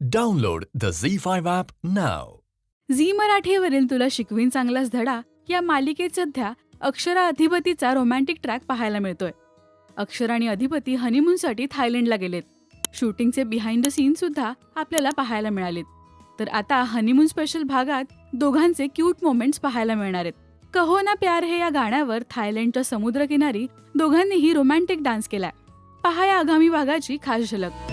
Download the Zee Z5 app नाव झी मराठीवरील तुला शिकवीन चांगलाच धडा या मालिकेत सध्या अक्षरा अधिपतीचा रोमॅन्टिक ट्रॅक पाहायला मिळतोय. अक्षरा आणि अधिपती हनीमूनसाठी थायलंडला गेलेत. शूटिंगचे बिहाइंड द सीन सुद्धा आपल्याला पाहायला मिळालेत. तर आता हनीमून स्पेशल भागात दोघांचे क्यूट मोमेंट्स पाहायला मिळणार आहेत. कहो ना प्यार हे या गाण्यावर थायलंडच्या समुद्रकिनारी दोघांनीही रोमॅन्टिक डान्स केलाय. पहा या आगामी भागाची खास झलक.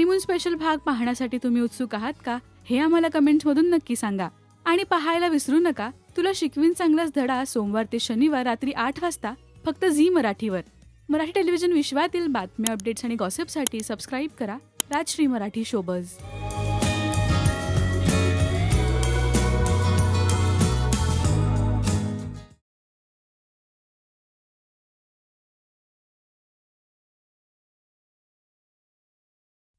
हनीमून स्पेशल भाग पाहण्यासाठी तुम्ही उत्सुक आहात का? हे आम्हाला कमेंट्समधून नक्की सांगा. आणि पाहायला विसरू नका तुला शिकवीन चांगलाच धडा सोमवार ते शनिवार रात्री आठ वाजता फक्त झी मराठीवर. मराठी टेलिव्हिजन विश्वातील बातम्या अपडेट्स आणि गॉसिपसाठी सबस्क्राईब करा. Rajshri Marathi showbiz